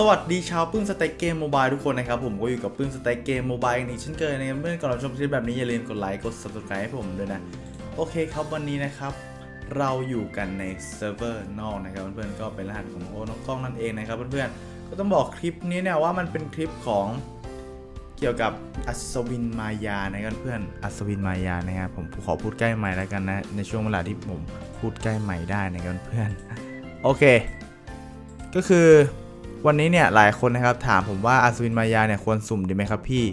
สวัสดีชาวปึ้งสเต็กเกมโมบายทุกคนนะครับ ผมก็อยู่กับปึ้งสเต็กเกมโมบายอีกเช่นเคยนะครับเมื่อก่อนเราชมคลิปแบบนี้อย่าลืมกดไลค์กด subscribe ให้ผมด้วยนะ โอเคครับวันนี้นะครับ เราอยู่กันในเซิร์ฟเวอร์นอกนะครับเพื่อนๆก็เป็นรหัสของโอน้องกล้องนั่นเองนะครับเพื่อนๆก็ต้องบอกคลิปนี้เนี่ยว่ามันเป็นคลิปของเกี่ยวกับอัศวินมายานะครับเพื่อนอัศวินมายานะครับผมขอพูดใกล้ใหม่แล้วกันนะในช่วงเวลาที่ผมพูดใกล้ใหม่ได้นะครับเพื่อนๆโอเค ก็คือ วันนี้เนี่ยหลายคนนะครับถามผมว่าอัศวินมายาเนี่ยควรสุ่มดีไหมครับพี่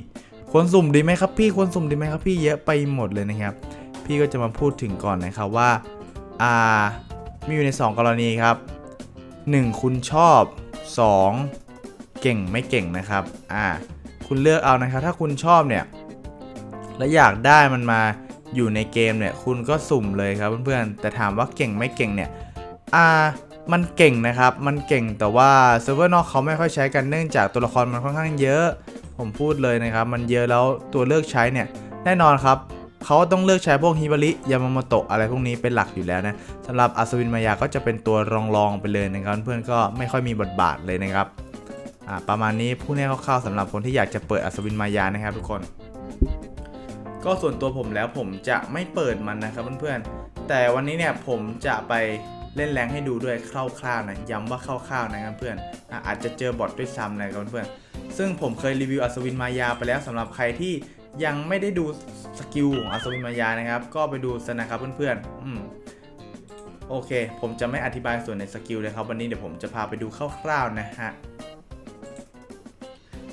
ควรสุ่มดีไหมครับพี่ ควรสุ่มดีไหมครับพี่เยอะไปหมดเลยนะครับ พี่ก็จะมาพูดถึงก่อนนะครับว่าอ่ามีอยู่ใน 2 กรณีครับ 1 คุณชอบ 2 เก่งไม่เก่งนะครับอ่าคุณเลือกเอานะครับ ถ้าคุณชอบเนี่ยและอยากได้มันมาอยู่ในเกมเนี่ยคุณก็สุ่มเลยครับเพื่อนๆแต่ถามว่าเก่งไม่เก่งเนี่ยอ่า มันเก่งนะครับ มันเก่งแต่ว่าเซิร์ฟเวอร์นอกเขาไม่ค่อยใช้กันเนื่องจากตัวละครมันค่อนข้างเยอะ ผมพูดเลยนะครับ มันเยอะแล้วตัวเลือกใช้เนี่ยแน่นอนครับเขาต้องเลือกใช้พวกฮิบาริยามาโมโตะอะไรพวกนี้เป็นหลักอยู่แล้วนะสำหรับอัศวินมายาก็จะเป็นตัวรองๆไปเลยนะครับเพื่อนๆก็ไม่ค่อยมีบทบาทเลยนะครับอ่าประมาณนี้ผู้นี้คร่าวๆสำหรับคนที่อยากจะเปิดอัศวินมายานะครับ ทุกคน ก็ส่วนตัวผมแล้วผมจะไม่เปิดมันนะครับเพื่อนๆแต่วันนี้เนี่ยผมจะไป เล่นแรงให้ดูด้วยคร่าวๆนะย้ำว่าคร่าวๆนะครับเพื่อนอาจจะเจอบอทด้วยซ้ำนะครับเพื่อนซึ่งผมเคยรีวิวอัศวินมายาไปแล้วสำหรับใครที่ยังไม่ได้ดูสกิลของอัศวินมายานะครับ ก็ไปดูซะนะครับเพื่อนๆอืมโอเค ผมจะไม่อธิบายส่วนในสกิลเลยครับ วันนี้เดี๋ยวผมจะพาไปดูคร่าวๆนะฮะ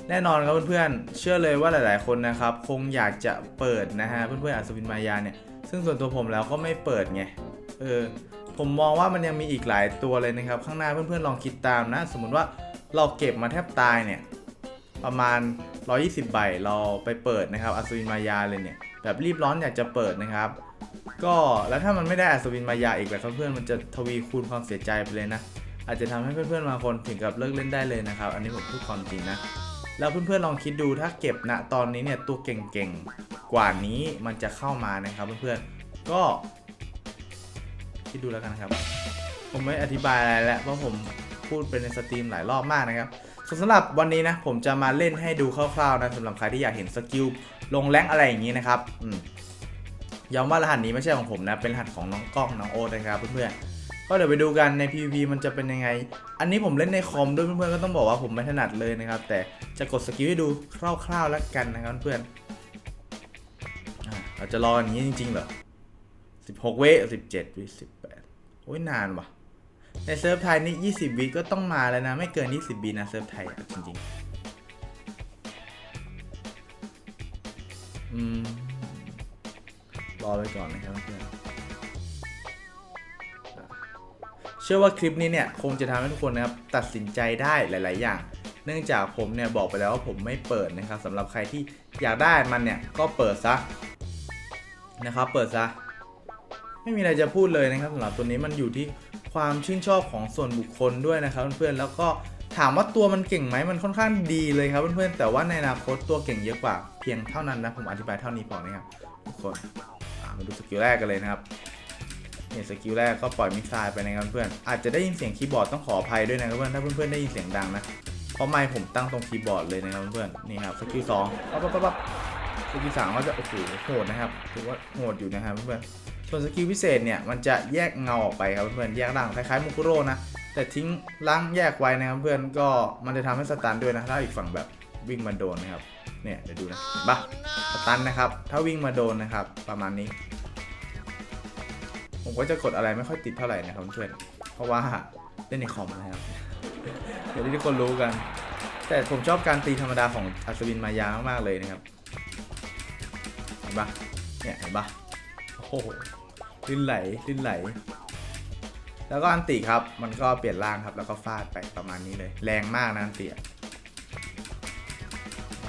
แน่นอนครับเพื่อนๆ เชื่อเลยว่าหลายๆ คนนะครับ คงอยากจะเปิดนะฮะเพื่อนๆอัศวินมายาเนี่ย ซึ่งส่วนตัวผมแล้วก็ไม่เปิดไง เออ ผมมองว่ามันยังมีอีกหลายตัวเลยนะครับ ข้างหน้าเพื่อนๆลองคิดตามนะ สมมุติว่าเราเก็บมาแทบตายเนี่ย ประมาณ 120 ใบเราไปเปิดนะครับอัศวินมายาเลยเนี่ย แบบรีบร้อนอยากจะเปิดนะครับ ก็แล้วถ้ามันไม่ได้อัศวินมายาอีกแบบเพื่อนๆมันจะทวีคูณความเสียใจไปเลยนะ อาจจะทำให้เพื่อนๆบางคนถึงกับเลิกเล่นได้เลยนะครับ อันนี้ผมพูดความจริงนะแล้วเพื่อนๆลองคิดดูถ้าเก็บณตอนนี้เนี่ยตัวเก่งๆกว่านี้มันจะเข้ามานะครับเพื่อนๆก็ คิดดูแล้วกันครับ ผมไม่อธิบายอะไรแล้วเพราะผมพูดไปในสตรีมหลายรอบมากนะครับส่วนสำหรับวันนี้นะผมจะมาเล่นให้ดูคร่าวๆนะสำหรับใครที่อยากเห็นสกิลลงแรงอะไรอย่างนี้นะครับอืมย้ำว่ารหัสนี้ไม่ใช่ของผมนะ เป็นรหัสของน้องกล้องน้องโอ๊ตนะครับเพื่อนๆ ก็เดี๋ยวไปดูกันใน PVP มันจะเป็นยังไง อันนี้ผมเล่นในคอมด้วยเพื่อนๆ ก็ต้องบอกว่าผมไม่ถนัดเลยนะครับ แต่จะกดสกิลให้ดูคร่าวๆแล้วกันนะครับเพื่อนเราจะรออย่างนี้จริงๆเหรอ 16วิ17วิ18โอ้ยนานว่ะ ในเซิร์ฟไทยนี่ 20 วิก็ต้องมาแล้วนะ ไม่เกิน 20 วินะเซิร์ฟไทยจริงๆ อืม รอไปก่อนนะครับเพื่อนเชื่อว่าคลิปนี้เนี่ย คงจะทำให้ทุกคนนะครับ ตัดสินใจได้หลาย ๆ อย่าง เนื่องจากผมเนี่ย บอกไปแล้วว่าผมไม่เปิดนะครับสำหรับใครที่อยากได้มันเนี่ย ก็เปิดซะนะครับ เปิดซะ ไม่มีอะไรจะพูดเลยนะครับสำหรับตัวนี้มันอยู่ที่ความชื่นชอบของส่วนบุคคลด้วยนะครับเพื่อนๆแล้วก็ถามว่าตัวมันเก่งไหมมันค่อนข้างดีเลยครับเพื่อนๆแต่ว่าในอนาคตตัวเก่งเยอะกว่า เพียงเท่านั้นนะผมอธิบายเท่านี้พอนะครับทุกคนมาดูสกิลแรกกันเลยนะครับเนี่ยสกิลแรกก็ปล่อยมิสไซล์ไปนะครับเพื่อนอาจจะได้ยินเสียงคีย์บอร์ดต้องขออภัยด้วยนะครับเพื่อนถ้าเพื่อนๆได้ยินเสียงดังนะเพราะไมค์ผมตั้งตรงคีย์บอร์ดเลยนะครับเพื่อนนี่ครับสกิลสองปั๊บปั๊บปั๊บ สกิลสามก็จะโอ้โหโหดนะครับถือว่าโหดอยู่นะครับเพื่อนๆส่วนสกิลพิเศษเนี่ยมันจะแยกเงาออกไปครับเพื่อนๆแยกร่างคล้ายๆมุกุโร่นะแต่ทิ้งร่างแยกไว้นะครับเพื่อนก็มันจะทำให้สตันด้วยนะถ้าอีกฝั่งแบบวิ่งมาโดนนะครับเนี่ยเดี๋ยวดูนะเห็นปะสตันนะครับ ถ้าวิ่งมาโดนนะครับ ประมาณนี้ ผมก็จะกดอะไรไม่ค่อยติดเท่าไหร่นะครับเพื่อนเพราะว่าเล่นในคอมนะครับเดี๋ยวที่ทุกคนรู้กัน แต่ผมชอบการตีธรรมดาของอัศวินมายามากๆเลยนะครับ ห็นปะเนี่ยเห็นปะโอ้โหลื่นไหลลื่นไหล แล้วก็อันติครับ มันก็เปลี่ยนร่างครับ แล้วก็ฟาดไปประมาณนี้เลย แรงมากนะอันติ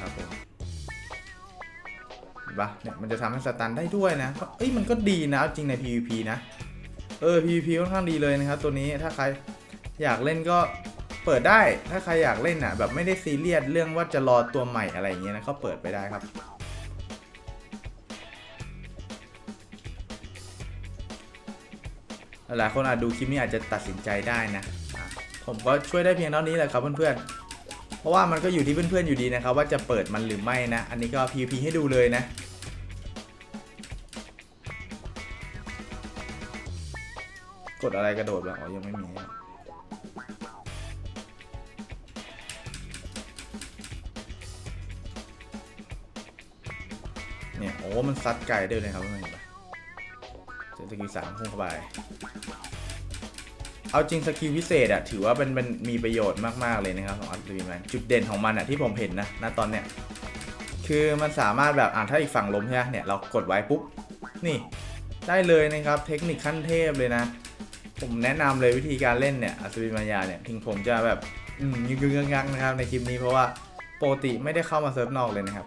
ครับผมเห็นปะเนี่ยมันจะทำให้สตันได้ด้วยนะเอ้ยมันก็ดีนะจริงใน PVP นะ เออ PVP ค่อนข้างดีเลยนะครับ ตัวนี้ถ้าใครอยากเล่นก็เปิดได้ถ้าใครอยากเล่นอะแบบไม่ได้ซีเรียสเรื่องว่าจะรอตัวใหม่อะไรอย่างเงี้ยนะก็เปิดไปได้ครับ หลายคนอาจดูคลิปนี้อาจจะตัดสินใจได้นะ ผมก็ช่วยได้เพียงเท่านี้แหละครับเพื่อนเพราะว่ามันก็อยู่ที่เพื่อนๆอยู่ดีนะครับ ว่าจะเปิดมันหรือไม่นะ อันนี้ก็ PVP ให้ดูเลยนะกดอะไรกระโดดบ้างอ๋อยังไม่มีเนี่ยโอ้มันซัดไกลด้วยนะครับเพื่อน สกิลสามพุ่งเข้าไป เอาจริงสกิลพิเศษอะถือว่าเป็นเป็นมีประโยชน์มาก ๆ เลยนะครับของอัลติแมนจุดเด่นของมันอะที่ผมเห็นนะณตอนเนี้ยคือมันสามารถแบบอ่าถ้าอีกฝั่งล้มใช่ไหมเนี่ยเรากดไว้ปุ๊บ นี่ ได้เลยนะครับเทคนิคขั้นเทพเลยนะ ผมแนะนำเลยวิธีการเล่นเนี่ยอัศวินมายาเนี่ยถึงผมจะแบบอืมยึกๆงักๆนะครับในคลิปนี้เพราะว่าปกติไม่ได้เข้ามาเซิร์ฟนอกเลยนะครับ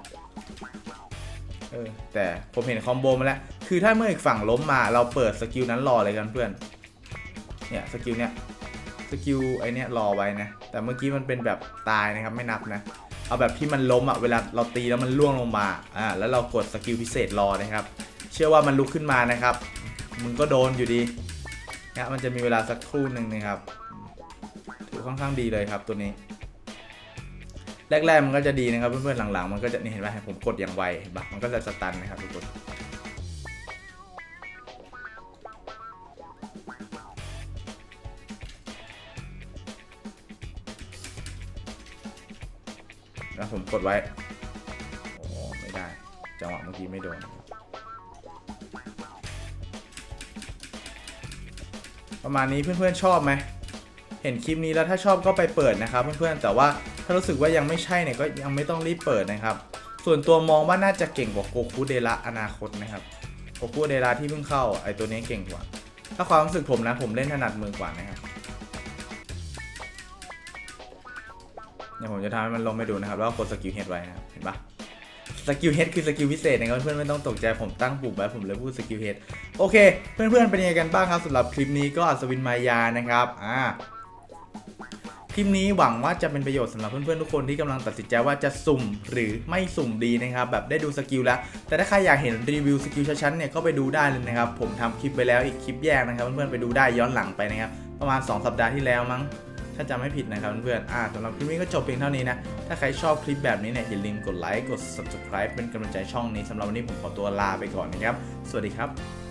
ออแต่ผมเห็นคอมโบมาแล้ว คือถ้าเมื่ออีกฝั่งล้มมาเราเปิดสกิลนั้นรอเลยกันเพื่อน เนี่ยสกิลเนี่ยสกิลไอเนี้ยรอไว้นะ แต่เมื่อกี้มันเป็นแบบตายนะครับไม่นับนะ เอาแบบที่มันล้มอะเวลาเราตีแล้วมันล่วงลงมาอ่าแล้วเรากดสกิลพิเศษรอนะครับ เชื่อว่ามันลุกขึ้นมานะครับมึงก็โดนอยู่ดีนะมันจะมีเวลาสักครู่หนึ่งนะครับ ถือค่อนข้างดีเลยครับตัวนี้ แรกๆมันก็จะดีนะครับเพื่อนๆหลังๆ มันก็จะนี่เห็นไหมผมกดอย่างไวเห็นปะมันก็จะสตันนะครับทุกคนแล้วผมกดไว้โอ้ไม่ได้ จังหวะเมื่อกี้ไม่โดน ประมาณนี้เพื่อนๆชอบไหม เห็นคลิปนี้แล้วถ้าชอบก็ไปเปิดนะครับเพื่อนๆ แต่ว่า ถ้ารู้สึกว่ายังไม่ใช่เนี่ยก็ยังไม่ต้องรีบเปิดนะครับ ส่วนตัวมองว่าน่าจะเก่งกว่าโกคูเดระอนาคตนะครับโกคูเดระที่เพิ่งเข้าไอตัวนี้เก่งกว่า ถ้าความรู้สึกผมนะผมเล่นถนัดมือกว่านะครับเนี่ยผมจะทำให้มันลงไปดูนะครับแล้วกดสกิลเฮดไว้นะครับเห็นปะสกิลเฮดคือสกิลพิเศษนะครับเพื่อนๆไม่ต้องตกใจผมตั้งปุ่มไว้ผมเลยพูดสกิลเฮดโอเค เพื่อนๆเป็นยังไงกันบ้างครับสำหรับคลิปนี้ก็อัศวินมายานะครับอ่า คลิปนี้หวังว่าจะเป็นประโยชน์สำหรับเพื่อนๆทุกคนที่กำลังตัดสินใจว่าจะสุ่มหรือไม่สุ่มดีนะครับแบบได้ดูสกิลแล้ว แต่ถ้าใครอยากเห็นรีวิวสกิลชัดๆเนี่ยก็ไปดูได้เลยนะครับผมทำคลิปไปแล้วอีกคลิปแยกนะครับเพื่อนๆไปดูได้ย้อนหลังไปนะครับประมาณ 2 สัปดาห์ที่แล้วมั้งถ้าจำไม่ผิดนะครับเพื่อนๆอ่าสำหรับคลิปนี้ก็จบเพียงเท่านี้นะ ถ้าใครชอบคลิปแบบนี้เนี่ยอย่าลืมกดไลค์กด subscribe เป็นกำลังใจช่องนี้สำหรับวันนี้ผมขอตัวลาไปก่อนนะครับ สวัสดีครับ